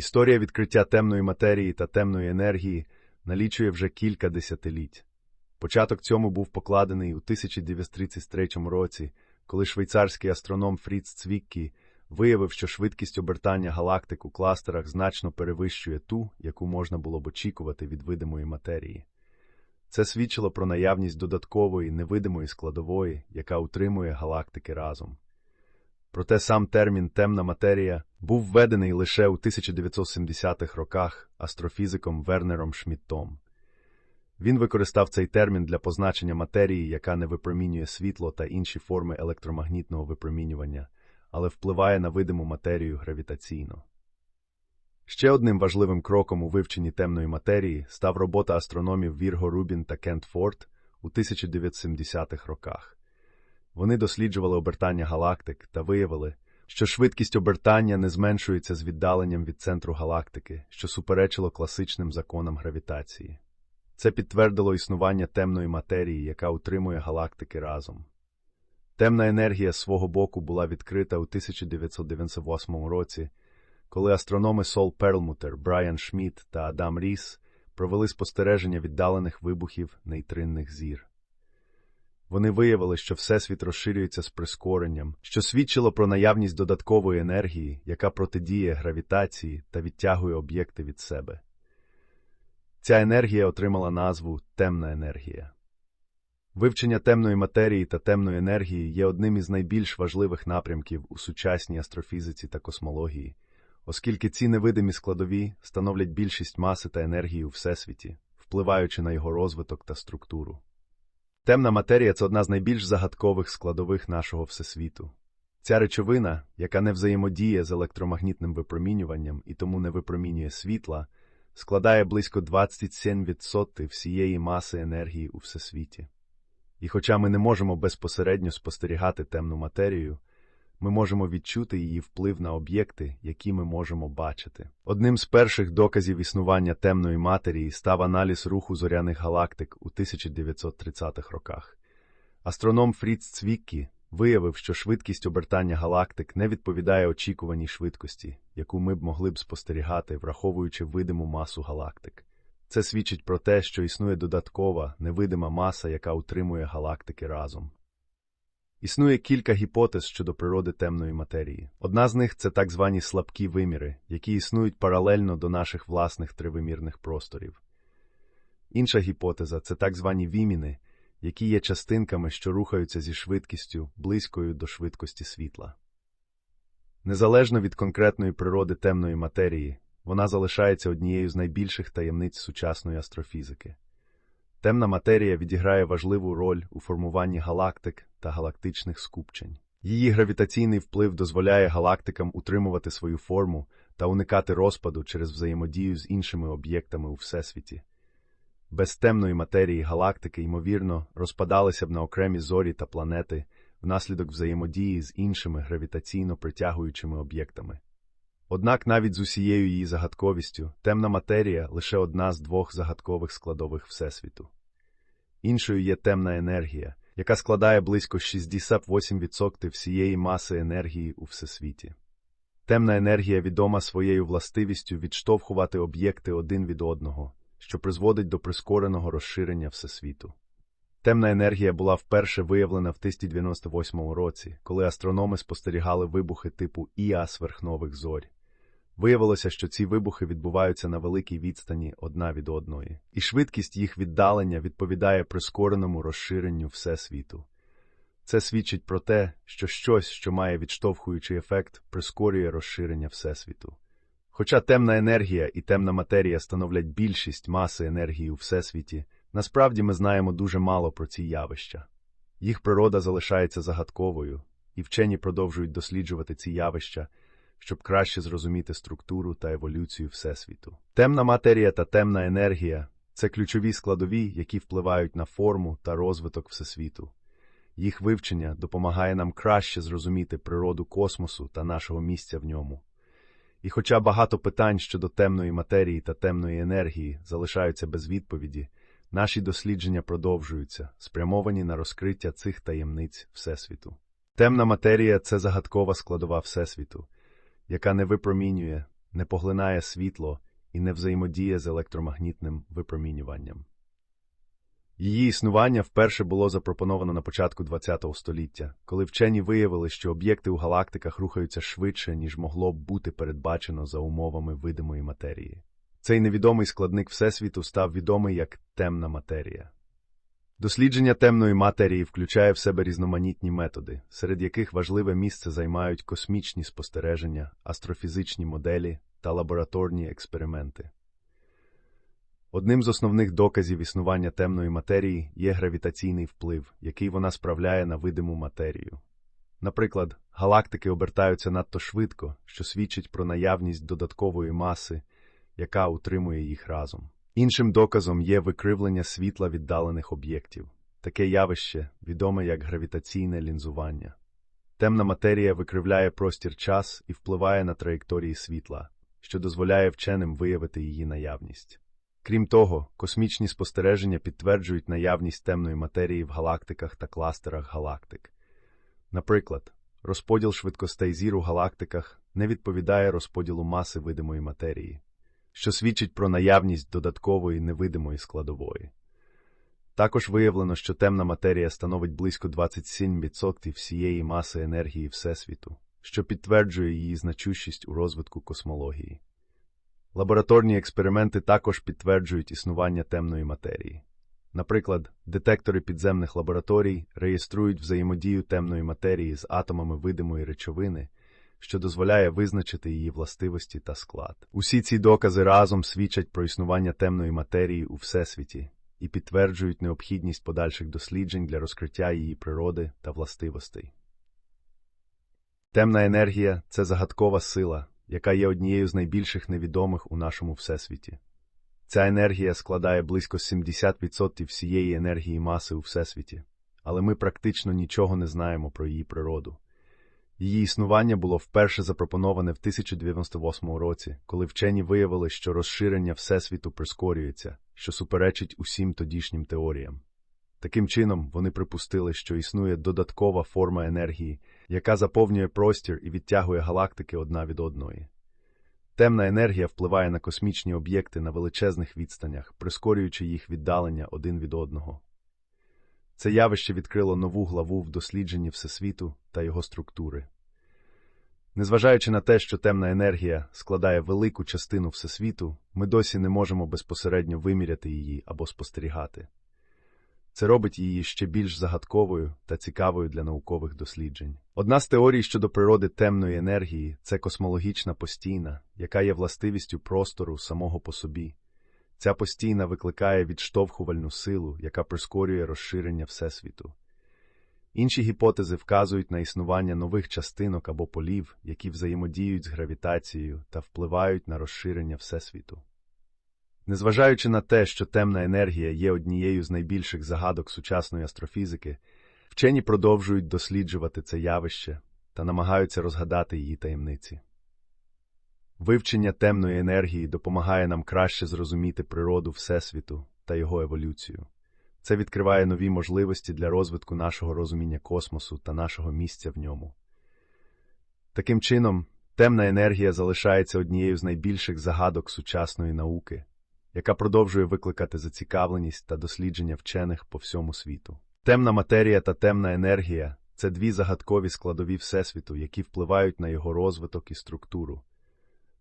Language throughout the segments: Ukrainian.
Історія відкриття темної матерії та темної енергії налічує вже кілька десятиліть. Початок цьому був покладений у 1933 році, коли швейцарський астроном Фріц Цвіккі виявив, що швидкість обертання галактик у кластерах значно перевищує ту, яку можна було б очікувати від видимої матерії. Це свідчило про наявність додаткової невидимої складової, яка утримує галактики разом. Проте сам термін темна матерія був введений лише у 1970-х роках астрофізиком Вернером Шмідтом. Він використав цей термін для позначення матерії, яка не випромінює світло та інші форми електромагнітного випромінювання, але впливає на видиму матерію гравітаційно. Ще одним важливим кроком у вивченні темної матерії став робота астрономів Вірго Рубін та Кент Форд у 1970-х роках. Вони досліджували обертання галактик та виявили, що швидкість обертання не зменшується з віддаленням від центру галактики, що суперечило класичним законам гравітації. Це підтвердило існування темної матерії, яка утримує галактики разом. Темна енергія свого боку була відкрита у 1998 році, коли астрономи Сол Перлмутер, Брайан Шмідт та Адам Ріс провели спостереження віддалених вибухів нейтринних зір. Вони виявили, що Всесвіт розширюється з прискоренням, що свідчило про наявність додаткової енергії, яка протидіє гравітації та відтягує об'єкти від себе. Ця енергія отримала назву темна енергія. Вивчення темної матерії та темної енергії є одним із найбільш важливих напрямків у сучасній астрофізиці та космології, оскільки ці невидимі складові становлять більшість маси та енергії у Всесвіті, впливаючи на його розвиток та структуру. Темна матерія це одна з найбільш загадкових складових нашого всесвіту. Ця речовина, яка не взаємодіє з електромагнітним випромінюванням і тому не випромінює світла, складає близько 27% всієї маси енергії у всесвіті. І хоча ми не можемо безпосередньо спостерігати темну матерію, ми можемо відчути її вплив на об'єкти, які ми можемо бачити. Одним з перших доказів існування темної матерії став аналіз руху зоряних галактик у 1930-х роках. Астроном Фріц Цвіккі виявив, що швидкість обертання галактик не відповідає очікуваній швидкості, яку ми б могли б спостерігати, враховуючи видиму масу галактик. Це свідчить про те, що існує додаткова, невидима маса, яка утримує галактики разом. Існує кілька гіпотез щодо природи темної матерії. Одна з них це так звані слабкі виміри, які існують паралельно до наших власних тривимірних просторів. Інша гіпотеза це так звані віміни, які є частинками, що рухаються зі швидкістю близькою до швидкості світла. Незалежно від конкретної природи темної матерії, вона залишається однією з найбільших таємниць сучасної астрофізики. Темна матерія відіграє важливу роль у формуванні галактик та галактичних скупчень. Її гравітаційний вплив дозволяє галактикам утримувати свою форму та уникати розпаду через взаємодію з іншими об'єктами у всесвіті. Без темної матерії галактики, ймовірно, розпадалися б на окремі зорі та планети внаслідок взаємодії з іншими гравітаційно притягуючими об'єктами. Однак навіть з усією її загадковістю темна матерія лише одна з двох загадкових складових Всесвіту. Іншою є темна енергія, яка складає близько 68% всієї маси енергії у всесвіті. Темна енергія відома своєю властивістю відштовхувати об'єкти один від одного, що призводить до прискореного розширення всесвіту. Темна енергія була вперше виявлена в 1998 році, коли астрономи спостерігали вибухи типу Іа сверхнових зорь. Виявилося, що ці вибухи відбуваються на великій відстані одна від одної, і швидкість їх віддалення відповідає прискореному розширенню всесвіту. Це свідчить про те, що щось, що має відштовхуючий ефект, прискорює розширення всесвіту. Хоча темна енергія і темна матерія становлять більшість маси енергії у всесвіті, насправді ми знаємо дуже мало про ці явища. Їх природа залишається загадковою, і вчені продовжують досліджувати ці явища щоб краще зрозуміти структуру та еволюцію Всесвіту. Темна матерія та темна енергія це ключові складові, які впливають на форму та розвиток Всесвіту. Їх вивчення допомагає нам краще зрозуміти природу космосу та нашого місця в ньому. І хоча багато питань щодо темної матерії та темної енергії залишаються без відповіді, наші дослідження продовжуються, спрямовані на розкриття цих таємниць Всесвіту. Темна матерія це загадкова складова Всесвіту, яка не випромінює, не поглинає світло і не взаємодіє з електромагнітним випромінюванням. Її існування вперше було запропоновано на початку ХХ століття, коли вчені виявили, що об'єкти у галактиках рухаються швидше, ніж могло б бути передбачено за умовами видимої матерії. Цей невідомий складник Всесвіту став відомий як темна матерія. Дослідження темної матерії включає в себе різноманітні методи, серед яких важливе місце займають космічні спостереження, астрофізичні моделі та лабораторні експерименти. Одним з основних доказів існування темної матерії є гравітаційний вплив, який вона справляє на видиму матерію. Наприклад, галактики обертаються надто швидко, що свідчить про наявність додаткової маси, яка утримує їх разом. Іншим доказом є викривлення світла віддалених об'єктів. Таке явище відоме як гравітаційне лінзування. Темна матерія викривляє простір час і впливає на траєкторії світла, що дозволяє вченим виявити її наявність. Крім того, космічні спостереження підтверджують наявність темної матерії в галактиках та кластерах галактик. Наприклад, розподіл швидкостей зір у галактиках не відповідає розподілу маси видимої матерії, що свідчить про наявність додаткової невидимої складової. Також виявлено, що темна матерія становить близько 27% всієї маси енергії Всесвіту, що підтверджує її значущість у розвитку космології. Лабораторні експерименти також підтверджують існування темної матерії. Наприклад, детектори підземних лабораторій реєструють взаємодію темної матерії з атомами видимої речовини, що дозволяє визначити її властивості та склад. Усі ці докази разом свідчать про існування темної матерії у всесвіті і підтверджують необхідність подальших досліджень для розкриття її природи та властивостей. Темна енергія це загадкова сила, яка є однією з найбільших невідомих у нашому всесвіті. Ця енергія складає близько 70% всієї енергії маси у всесвіті, але ми практично нічого не знаємо про її природу. Її існування було вперше запропоноване в 1098 році, коли вчені виявили, що розширення Всесвіту прискорюється, що суперечить усім тодішнім теоріям. Таким чином, вони припустили, що існує додаткова форма енергії, яка заповнює простір і відтягує галактики одна від одної. Темна енергія впливає на космічні об'єкти на величезних відстанях, прискорюючи їх віддалення один від одного. Це явище відкрило нову главу в дослідженні Всесвіту та його структури. Незважаючи на те, що темна енергія складає велику частину Всесвіту, ми досі не можемо безпосередньо виміряти її або спостерігати. Це робить її ще більш загадковою та цікавою для наукових досліджень. Одна з теорій щодо природи темної енергії це космологічна постійна, яка є властивістю простору самого по собі. Ця постійна викликає відштовхувальну силу, яка прискорює розширення Всесвіту. Інші гіпотези вказують на існування нових частинок або полів, які взаємодіють з гравітацією та впливають на розширення Всесвіту. Незважаючи на те, що темна енергія є однією з найбільших загадок сучасної астрофізики, вчені продовжують досліджувати це явище та намагаються розгадати її таємниці. Вивчення темної енергії допомагає нам краще зрозуміти природу Всесвіту та його еволюцію. Це відкриває нові можливості для розвитку нашого розуміння космосу та нашого місця в ньому. Таким чином, темна енергія залишається однією з найбільших загадок сучасної науки, яка продовжує викликати зацікавленість та дослідження вчених по всьому світу. Темна матерія та темна енергія це дві загадкові складові Всесвіту, які впливають на його розвиток і структуру.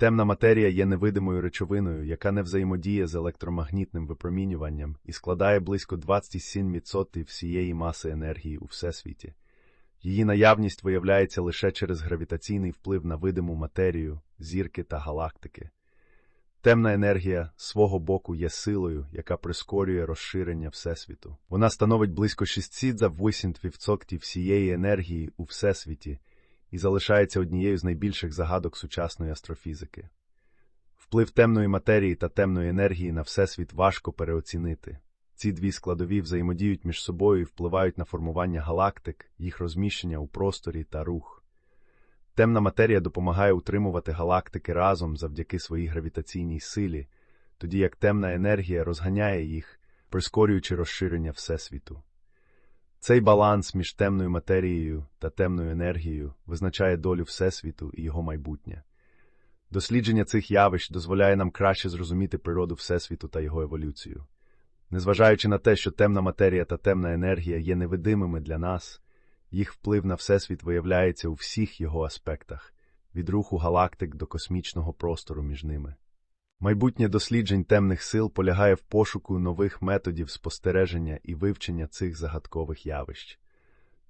Темна матерія є невидимою речовиною, яка не взаємодіє з електромагнітним випромінюванням і складає близько 27% всієї маси енергії у всесвіті. Її наявність виявляється лише через гравітаційний вплив на видиму матерію, зірки та галактики. Темна енергія свого боку є силою, яка прискорює розширення Всесвіту. Вона становить близько 6,8% всієї енергії у Всесвіті і залишається однією з найбільших загадок сучасної астрофізики. Вплив темної матерії та темної енергії на Всесвіт важко переоцінити. Ці дві складові взаємодіють між собою і впливають на формування галактик, їх розміщення у просторі та рух. Темна матерія допомагає утримувати галактики разом завдяки своїй гравітаційній силі, тоді як темна енергія розганяє їх, прискорюючи розширення Всесвіту. Цей баланс між темною матерією та темною енергією визначає долю Всесвіту і його майбутнє. Дослідження цих явищ дозволяє нам краще зрозуміти природу Всесвіту та його еволюцію. Незважаючи на те, що темна матерія та темна енергія є невидимими для нас, їх вплив на Всесвіт виявляється у всіх його аспектах від руху галактик до космічного простору між ними. Майбутнє досліджень темних сил полягає в пошуку нових методів спостереження і вивчення цих загадкових явищ.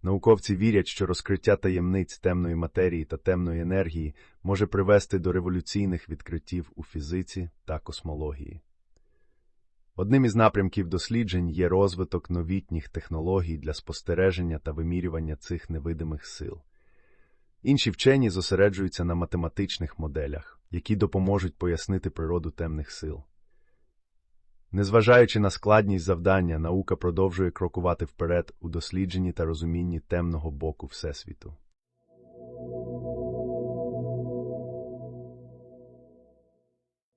Науковці вірять, що розкриття таємниць темної матерії та темної енергії може привести до революційних відкриттів у фізиці та космології. Одним із напрямків досліджень є розвиток новітніх технологій для спостереження та вимірювання цих невидимих сил. Інші вчені зосереджуються на математичних моделях, які допоможуть пояснити природу темних сил. Незважаючи на складність завдання, наука продовжує крокувати вперед у дослідженні та розумінні темного боку Всесвіту.